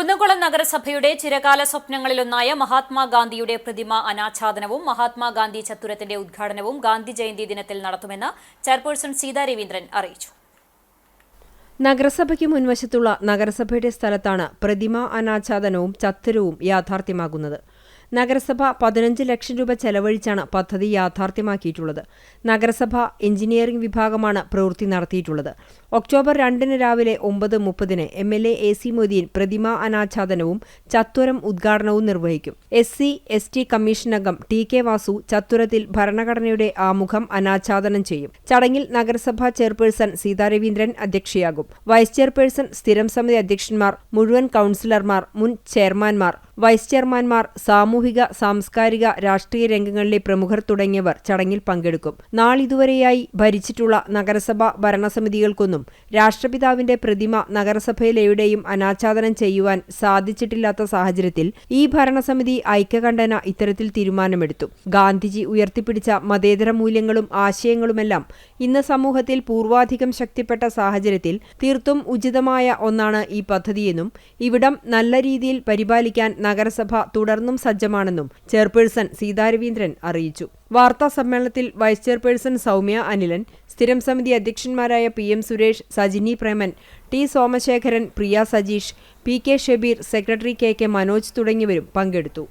കുന്നംകുളം നഗരസഭയുടെ ചിരകാല സ്വപ്നങ്ങളിലൊന്നായ മഹാത്മാഗാന്ധിയുടെ പ്രതിമ അനാച്ഛാദനവും മഹാത്മാഗാന്ധി ചത്തുരത്തിന്റെ ഉദ്ഘാടനവും ഗാന്ധി ജയന്തി ദിനത്തിൽ നടത്തുമെന്ന് ചെയർപേഴ്സൺ സീതാ രവീന്ദ്രൻ അറിയിച്ചു. നഗരസഭയ്ക്ക് മുൻവശത്തുള്ള നഗരസഭയുടെ സ്ഥലത്താണ് പ്രതിമ അനാച്ഛാദനവും ചത്തുരവും യാഥാർത്ഥ്യമാകുന്നത്. നഗരസഭ പതിനഞ്ച് ലക്ഷം രൂപ ചെലവഴിച്ചാണ് പദ്ധതി യാഥാർത്ഥ്യമാക്കിയിട്ടുള്ളത്. നഗരസഭ എഞ്ചിനീയറിംഗ് വിഭാഗമാണ് പ്രവൃത്തി നടത്തിയിട്ടുള്ളത്. ഒക്ടോബർ രണ്ടിന് രാവിലെ ഒമ്പത് മുപ്പതിന് M L A A C Moideen പ്രതിമ അനാച്ഛാദനവും ചത്വരം ഉദ്ഘാടനവും നിർവഹിക്കും. S C S T commission അംഗം ടി കെ വാസു ചത്വരത്തിൽ ഭരണഘടനയുടെ ആമുഖം അനാച്ഛാദനം ചെയ്യും. ചടങ്ങിൽ നഗരസഭാ ചെയർപേഴ്സൺ സീതാരവീന്ദ്രൻ അധ്യക്ഷയാകും. വൈസ് ചെയർപേഴ്സൺ സ്ഥിരം സമിതി അധ്യക്ഷന്മാർ മുഴുവൻ കൌൺസിലർമാർ മുൻ ചെയർമാൻമാർ വൈസ് ചെയർമാൻമാർ സാമൂഹിക സാംസ്കാരിക രാഷ്ട്രീയ രംഗങ്ങളിലെ പ്രമുഖർ തുടങ്ങിയവർ ചടങ്ങിൽ പങ്കെടുക്കും. നാളിതുവരെയായി ഭരിച്ചിട്ടുള്ള നഗരസഭ ഭരണസമിതികൾക്കൊന്നും രാഷ്ട്രപിതാവിന്റെ പ്രതിമ നഗരസഭയിലെവിടെയും അനാച്ഛാദനം ചെയ്യുവാൻ സാധിച്ചിട്ടില്ലാത്ത സാഹചര്യത്തിൽ ഈ ഭരണസമിതി ഐക്യകണ്ഠന ഇത്തരത്തിൽ തീരുമാനമെടുത്തു. ഗാന്ധിജി ഉയർത്തിപ്പിടിച്ച മതേതര മൂല്യങ്ങളും ആശയങ്ങളുമെല്ലാം ഇന്ന് സമൂഹത്തിൽ പൂർവാധികം ശക്തിപ്പെട്ട സാഹചര്യത്തിൽ തീർത്തും ഉചിതമായ ഒന്നാണ് ഈ പദ്ധതിയെന്നും ഇവിടം നല്ല രീതിയിൽ പരിപാലിക്കാൻ നഗരസഭ തുടർന്നും സജ്ജമാണെന്നും ചെയർപേഴ്സൺ സീതാരവീന്ദ്രൻ അറിയിച്ചു. വാർത്താ സമ്മേളനത്തിൽ വൈസ് ചെയർപേഴ്സൺ സൗമ്യ അനിലൻ സ്ഥിരം സമിതി അധ്യക്ഷന്മാരായ P M Suresh Sajini Preman T Somasekharan Priya Sajeesh P K Shabeer secretary K K Manoj തുടങ്ങിയവരും പങ്കെടുത്തു.